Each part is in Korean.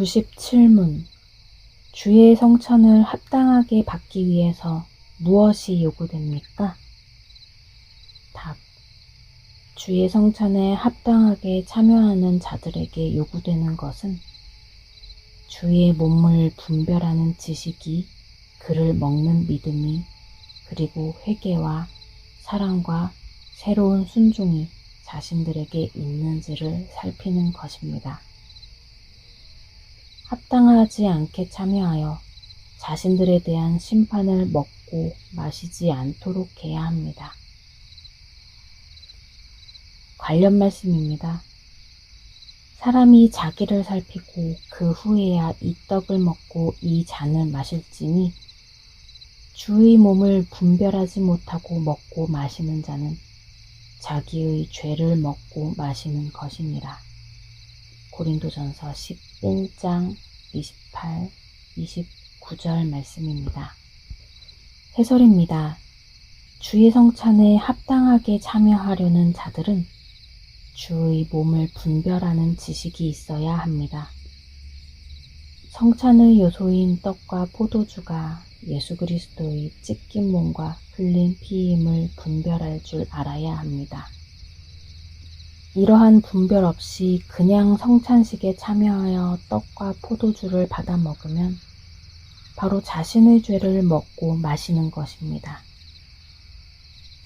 97문 주의 성찬을 합당하게 받기 위해서 무엇이 요구됩니까? 답. 주의 성찬에 합당하게 참여하는 자들에게 요구되는 것은 주의 몸을 분별하는 지식이 그를 먹는 믿음이 그리고 회개와 사랑과 새로운 순종이 자신들에게 있는지를 살피는 것입니다. 합당하지 않게 참여하여 자신들에 대한 심판을 먹고 마시지 않도록 해야 합니다. 관련 말씀입니다. 사람이 자기를 살피고 그 후에야 이 떡을 먹고 이 잔을 마실지니 주의 몸을 분별하지 못하고 먹고 마시는 자는 자기의 죄를 먹고 마시는 것이니라. 고린도전서 11장 28, 29절 말씀입니다. 해설입니다. 주의 성찬에 합당하게 참여하려는 자들은 주의 몸을 분별하는 지식이 있어야 합니다. 성찬의 요소인 떡과 포도주가 예수 그리스도의 찢긴 몸과 흘린 피임을 분별할 줄 알아야 합니다. 이러한 분별 없이 그냥 성찬식에 참여하여 떡과 포도주를 받아 먹으면 바로 자신의 죄를 먹고 마시는 것입니다.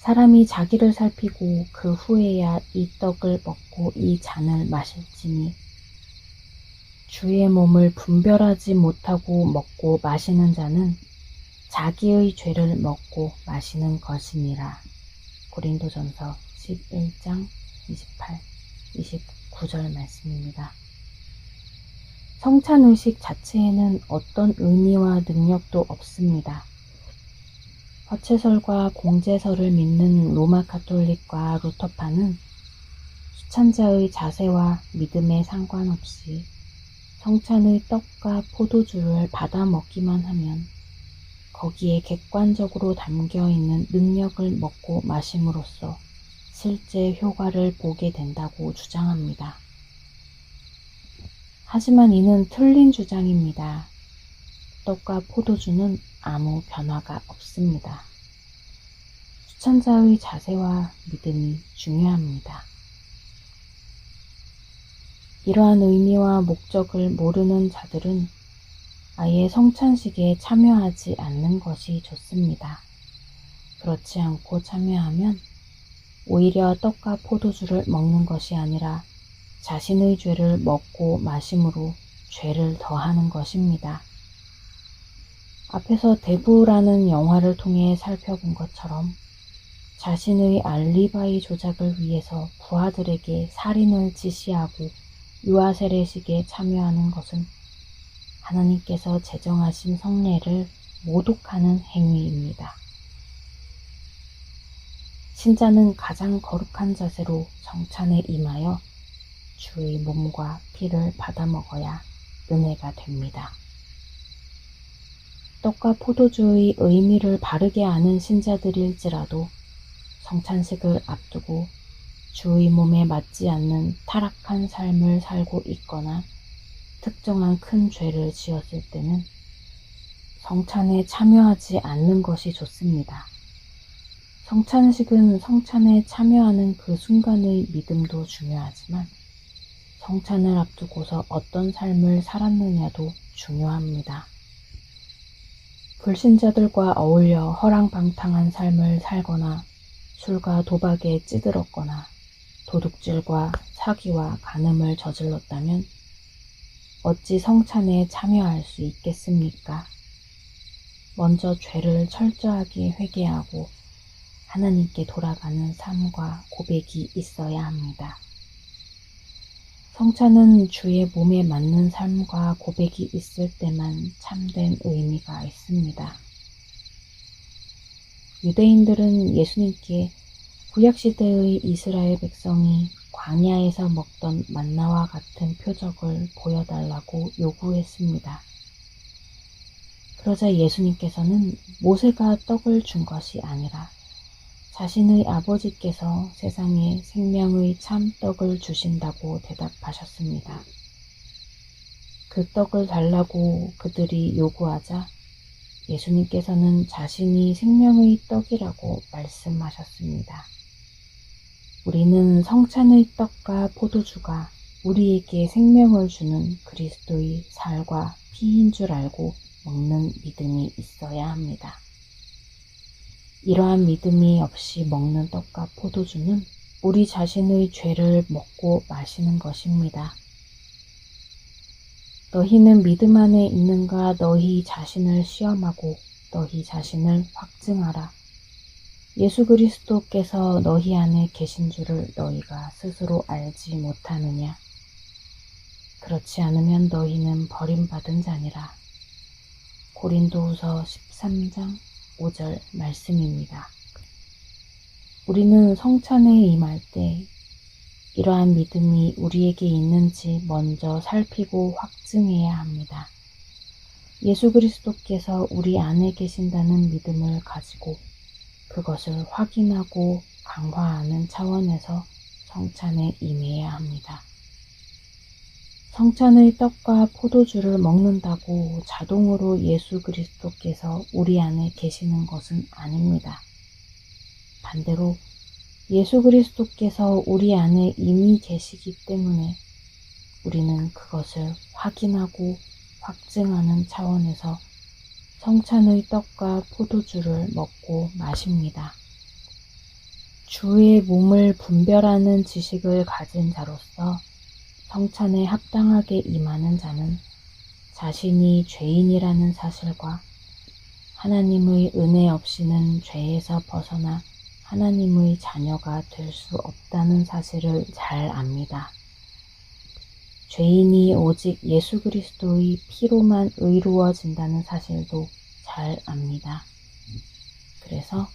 사람이 자기를 살피고 그 후에야 이 떡을 먹고 이 잔을 마실지니 주의 몸을 분별하지 못하고 먹고 마시는 자는 자기의 죄를 먹고 마시는 것이니라. 고린도전서 11장 28, 29절 말씀입니다. 성찬의식 자체에는 어떤 의미와 능력도 없습니다. 화채설과 공제설을 믿는 로마 카톨릭과 루터파는 수찬자의 자세와 믿음에 상관없이 성찬의 떡과 포도주를 받아 먹기만 하면 거기에 객관적으로 담겨 있는 능력을 먹고 마심으로써 실제 효과를 보게 된다고 주장합니다. 하지만 이는 틀린 주장입니다. 떡과 포도주는 아무 변화가 없습니다. 수찬자의 자세와 믿음이 중요합니다. 이러한 의미와 목적을 모르는 자들은 아예 성찬식에 참여하지 않는 것이 좋습니다. 그렇지 않고 참여하면 오히려 떡과 포도주를 먹는 것이 아니라 자신의 죄를 먹고 마심으로 죄를 더하는 것입니다. 앞에서 대부라는 영화를 통해 살펴본 것처럼 자신의 알리바이 조작을 위해서 부하들에게 살인을 지시하고 유아 세례식에 참여하는 것은 하나님께서 제정하신 성례를 모독하는 행위입니다. 신자는 가장 거룩한 자세로 성찬에 임하여 주의 몸과 피를 받아 먹어야 은혜가 됩니다. 떡과 포도주의 의미를 바르게 아는 신자들일지라도 성찬식을 앞두고 주의 몸에 맞지 않는 타락한 삶을 살고 있거나 특정한 큰 죄를 지었을 때는 성찬에 참여하지 않는 것이 좋습니다. 성찬식은 성찬에 참여하는 그 순간의 믿음도 중요하지만 성찬을 앞두고서 어떤 삶을 살았느냐도 중요합니다. 불신자들과 어울려 허랑방탕한 삶을 살거나 술과 도박에 찌들었거나 도둑질과 사기와 간음을 저질렀다면 어찌 성찬에 참여할 수 있겠습니까? 먼저 죄를 철저하게 회개하고 하나님께 돌아가는 삶과 고백이 있어야 합니다. 성찬은 주의 몸에 맞는 삶과 고백이 있을 때만 참된 의미가 있습니다. 유대인들은 예수님께 구약시대의 이스라엘 백성이 광야에서 먹던 만나와 같은 표적을 보여달라고 요구했습니다. 그러자 예수님께서는 모세가 떡을 준 것이 아니라 자신의 아버지께서 세상에 생명의 참 떡을 주신다고 대답하셨습니다. 그 떡을 달라고 그들이 요구하자 예수님께서는 자신이 생명의 떡이라고 말씀하셨습니다. 우리는 성찬의 떡과 포도주가 우리에게 생명을 주는 그리스도의 살과 피인 줄 알고 먹는 믿음이 있어야 합니다. 이러한 믿음이 없이 먹는 떡과 포도주는 우리 자신의 죄를 먹고 마시는 것입니다. 너희는 믿음 안에 있는가 너희 자신을 시험하고 너희 자신을 확증하라. 예수 그리스도께서 너희 안에 계신 줄을 너희가 스스로 알지 못하느냐? 그렇지 않으면 너희는 버림받은 자니라. 고린도후서 13장 5절 말씀입니다. 우리는 성찬에 임할 때 이러한 믿음이 우리에게 있는지 먼저 살피고 확증해야 합니다. 예수 그리스도께서 우리 안에 계신다는 믿음을 가지고 그것을 확인하고 강화하는 차원에서 성찬에 임해야 합니다. 성찬의 떡과 포도주를 먹는다고 자동으로 예수 그리스도께서 우리 안에 계시는 것은 아닙니다. 반대로 예수 그리스도께서 우리 안에 이미 계시기 때문에 우리는 그것을 확인하고 확증하는 차원에서 성찬의 떡과 포도주를 먹고 마십니다. 주의 몸을 분별하는 지식을 가진 자로서 성찬에 합당하게 임하는 자는 자신이 죄인이라는 사실과 하나님의 은혜 없이는 죄에서 벗어나 하나님의 자녀가 될 수 없다는 사실을 잘 압니다. 죄인이 오직 예수 그리스도의 피로만 의로워진다는 사실도 잘 압니다. 그래서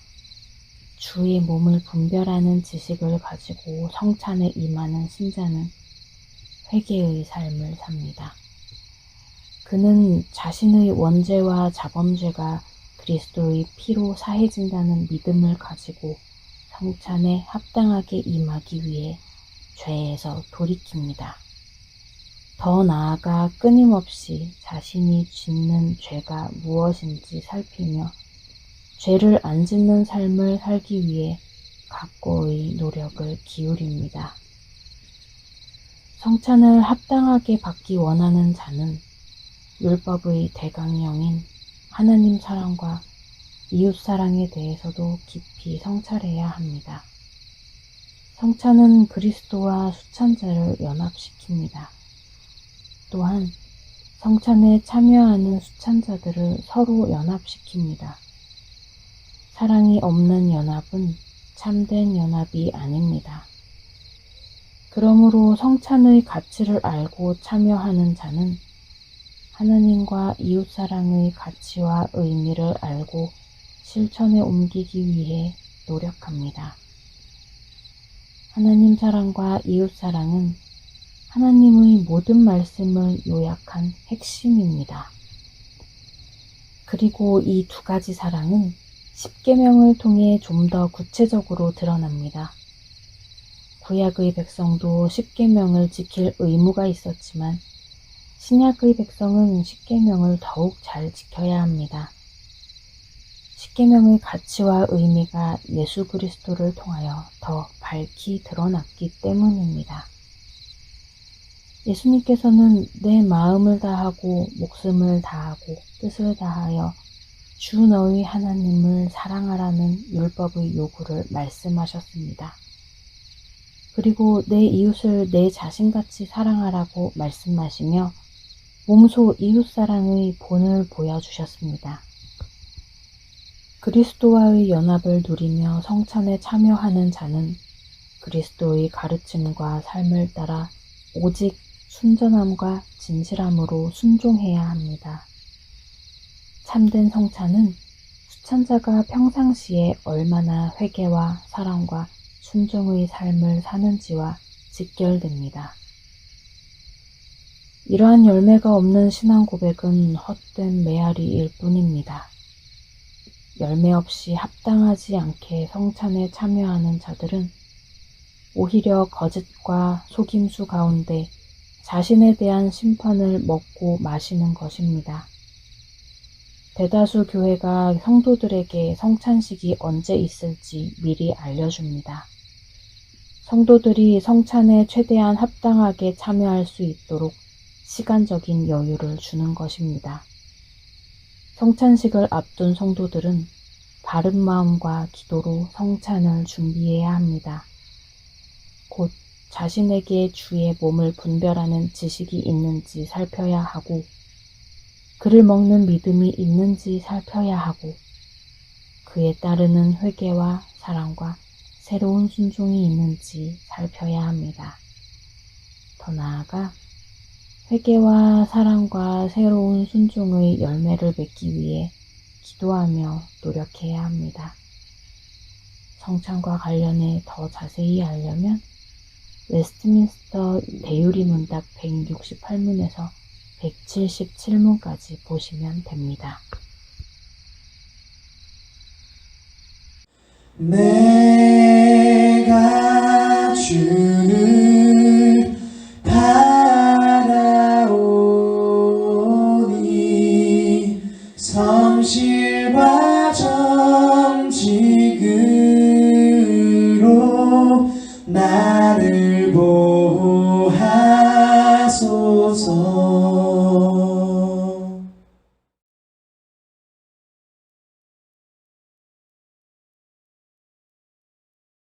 주의 몸을 분별하는 지식을 가지고 성찬에 임하는 신자는 회개의 삶을 삽니다. 그는 자신의 원죄와 자범죄가 그리스도의 피로 사해진다는 믿음을 가지고 성찬에 합당하게 임하기 위해 죄에서 돌이킵니다. 더 나아가 끊임없이 자신이 짓는 죄가 무엇인지 살피며 죄를 안 짓는 삶을 살기 위해 각고의 노력을 기울입니다. 성찬을 합당하게 받기 원하는 자는 율법의 대강령인 하나님 사랑과 이웃 사랑에 대해서도 깊이 성찰해야 합니다. 성찬은 그리스도와 수찬자를 연합시킵니다. 또한 성찬에 참여하는 수찬자들을 서로 연합시킵니다. 사랑이 없는 연합은 참된 연합이 아닙니다. 그러므로 성찬의 가치를 알고 참여하는 자는 하나님과 이웃사랑의 가치와 의미를 알고 실천에 옮기기 위해 노력합니다. 하나님 사랑과 이웃 사랑은 하나님의 모든 말씀을 요약한 핵심입니다. 그리고 이 두 가지 사랑은 십계명을 통해 좀 더 구체적으로 드러납니다. 구약의 백성도 십계명을 지킬 의무가 있었지만 신약의 백성은 십계명을 더욱 잘 지켜야 합니다. 십계명의 가치와 의미가 예수 그리스도를 통하여 더 밝히 드러났기 때문입니다. 예수님께서는 내 마음을 다하고 목숨을 다하고 뜻을 다하여 주 너희 하나님을 사랑하라는 율법의 요구를 말씀하셨습니다. 그리고 내 이웃을 내 자신같이 사랑하라고 말씀하시며 몸소 이웃사랑의 본을 보여주셨습니다. 그리스도와의 연합을 누리며 성찬에 참여하는 자는 그리스도의 가르침과 삶을 따라 오직 순전함과 진실함으로 순종해야 합니다. 참된 성찬은 수찬자가 평상시에 얼마나 회개와 사랑과 순종의 삶을 사는지와 직결됩니다. 이러한 열매가 없는 신앙 고백은 헛된 메아리일 뿐입니다. 열매 없이 합당하지 않게 성찬에 참여하는 자들은 오히려 거짓과 속임수 가운데 자신에 대한 심판을 먹고 마시는 것입니다. 대다수 교회가 성도들에게 성찬식이 언제 있을지 미리 알려줍니다. 성도들이 성찬에 최대한 합당하게 참여할 수 있도록 시간적인 여유를 주는 것입니다. 성찬식을 앞둔 성도들은 바른 마음과 기도로 성찬을 준비해야 합니다. 곧 자신에게 주의 몸을 분별하는 지식이 있는지 살펴야 하고, 그를 먹는 믿음이 있는지 살펴야 하고, 그에 따르는 회개와 사랑과 새로운 순종이 있는지 살펴야 합니다. 더 나아가 회개와 사랑과 새로운 순종의 열매를 맺기 위해 기도하며 노력해야 합니다. 성찬과 관련해 더 자세히 알려면 웨스트민스터 대유리 문답 168문에서 177문까지 보시면 됩니다. 내가 주를 바라오니